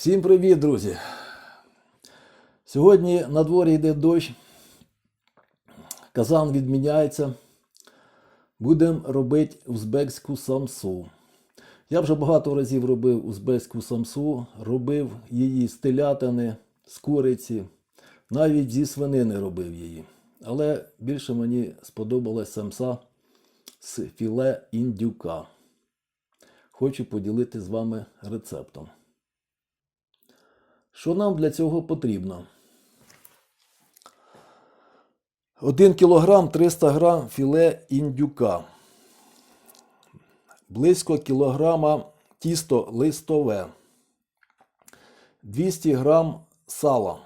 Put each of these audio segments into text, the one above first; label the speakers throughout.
Speaker 1: Всім привіт, друзі! Сьогодні на дворі йде дощ, казан відміняється. Будемо робити узбекську самсу. Я вже багато разів робив узбекську самсу, робив її з телятини, з куриці, навіть зі свинини робив її. Але більше мені сподобалась самса з філе індюка. Хочу поділити з вами рецептом. Що нам для цього потрібно? 1 кг 300 г філе індюка. Близько кілограма тісто листове. 200 г сала.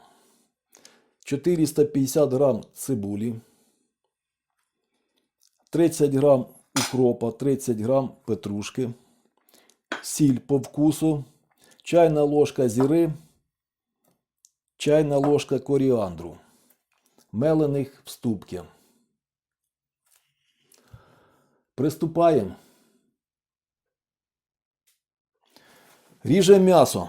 Speaker 1: 450 г цибулі. 30 г укропа, 30 г петрушки. Сіль по вкусу. Чайна ложка зіри чайна ложка коріандру, мелених в ступки. Приступаємо. Ріжемо м'ясо.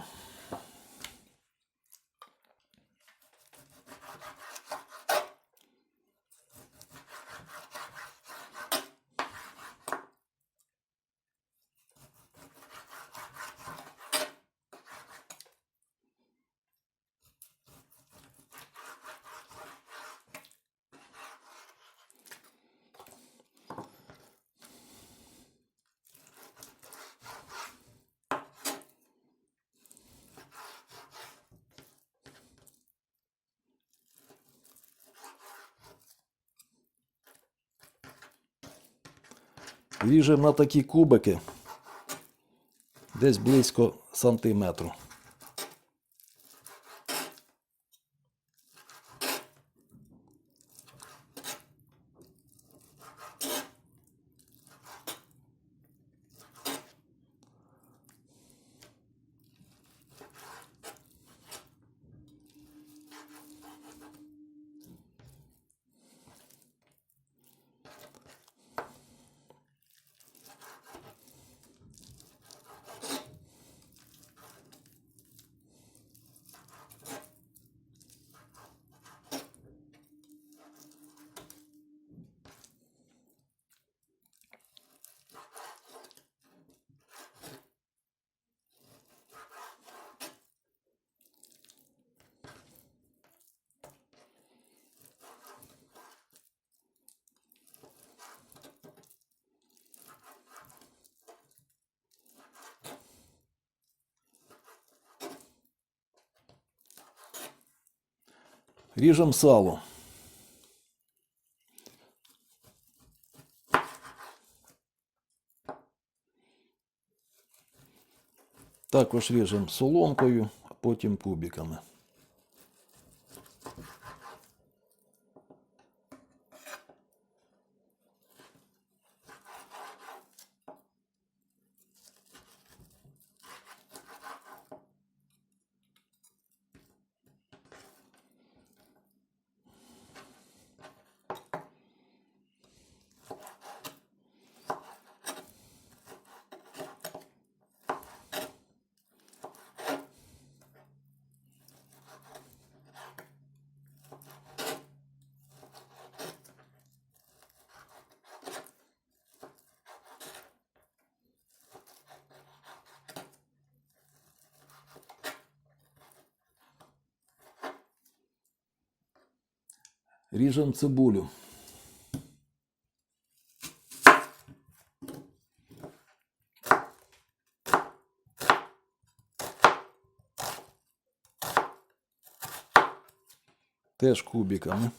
Speaker 1: Ріжемо на такі кубики десь близько сантиметру. Ріжемо сало. Також ріжемо соломкою, а потім кубиками. Ріжемо цибулю. Теж кубиками.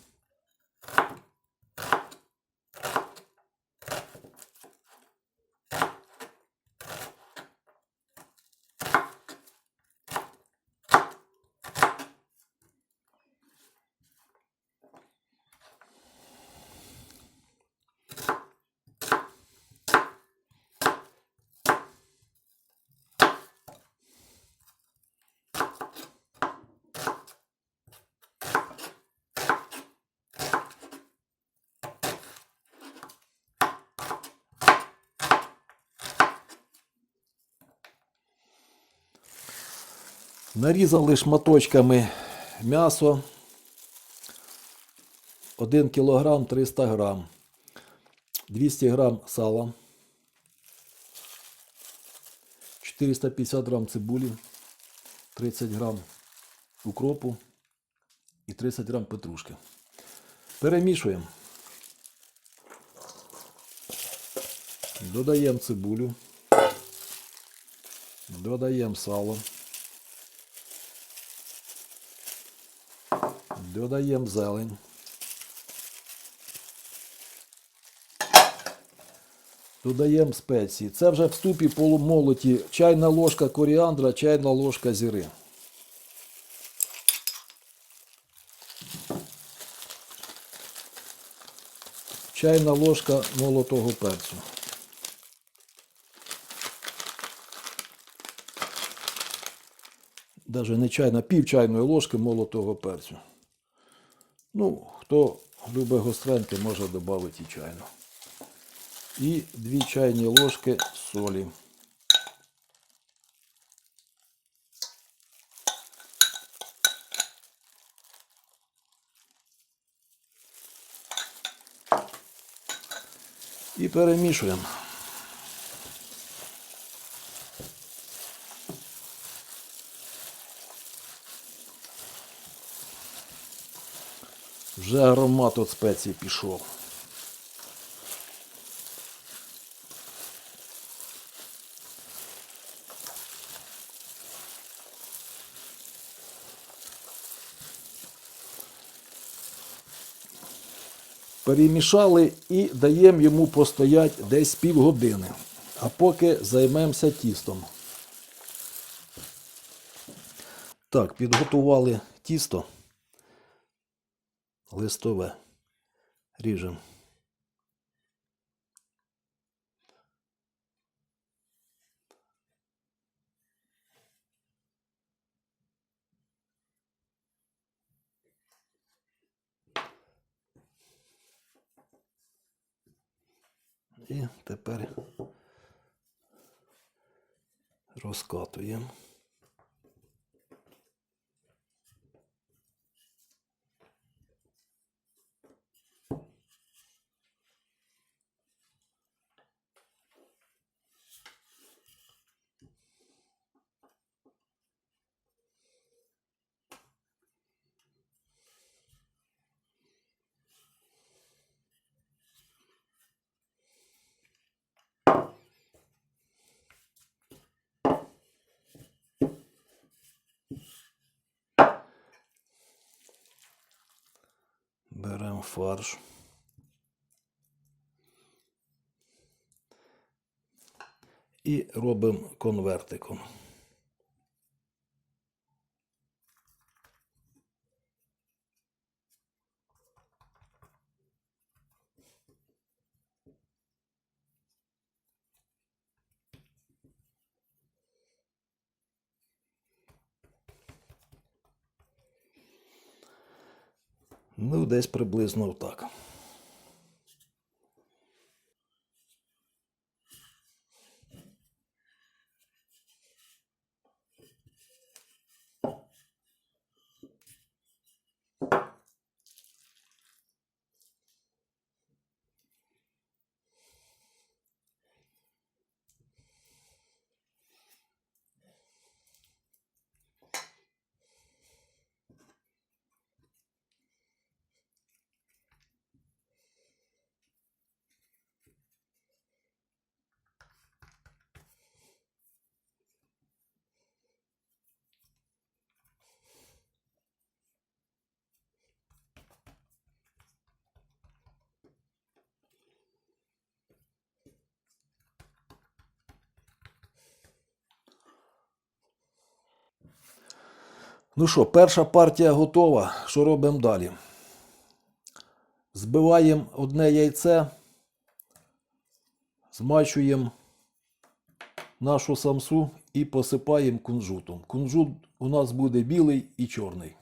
Speaker 1: Нарізали шматочками м'ясо 1 кг 300 г, 200 г сала, 450 г цибулі, 30 г укропу і 30 г петрушки. Перемішуємо. Додаємо цибулю. Додаємо сало. Додаємо зелень. Додаємо спеції. Це вже в ступі полумолоті чайна ложка коріандра, чайна ложка зіри. Чайна ложка молотого перцю. Даже не чайна, пів чайної ложки молотого перцю. Ну, хто любить гостреньке, може додати і чайну. І дві чайні ложки солі. І перемішуємо. Вже аромат от спеції пішов. Перемішали і даємо йому постояти десь півгодини. А поки займемося тістом. Так, підготували тісто листове. Ріжемо. І тепер розкатуємо. Беремо фарш. І робимо конвертиком. Ну, десь приблизно так. Ну що, перша партія готова. Що робимо далі? Збиваємо одне яйце, змачуємо нашу самсу і посипаємо кунжутом. Кунжут у нас буде білий і чорний.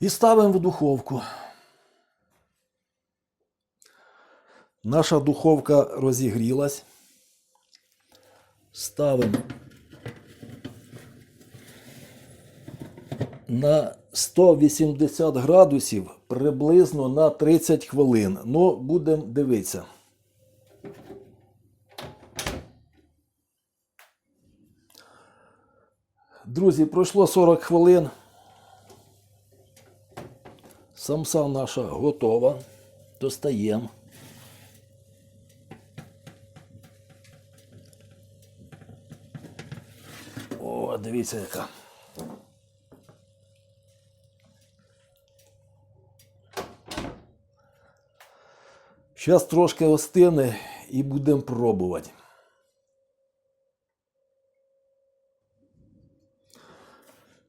Speaker 1: І ставимо в духовку. Наша духовка розігрілась. Ставимо на 180 градусів приблизно на 30 хвилин. Ну, будемо дивитися. Друзі, пройшло 40 хвилин. Самса наша готова. Достаємо. О, дивіться яка. Зараз трошки остине і будемо пробувати.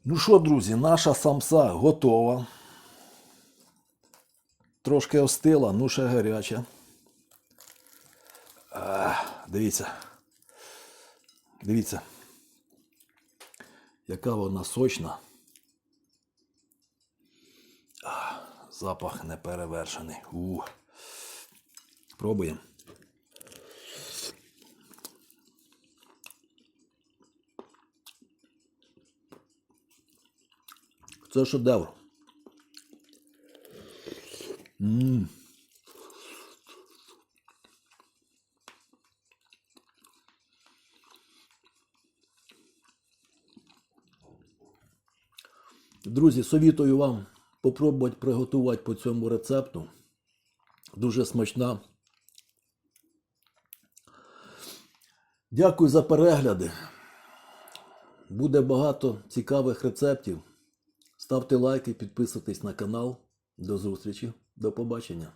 Speaker 1: Ну що, друзі, наша самса готова. Трошки остила, ну ще гаряча. А, дивіться. Дивіться. Яка вона сочна. А, запах неперевершений. У. Пробуємо. Це шедевр. Друзі, совітую вам попробувати приготувати по цьому рецепту. Дуже смачна. Дякую за перегляди. Буде багато цікавих рецептів. Ставте лайки, підписуйтесь на канал. До зустрічі, до побачення.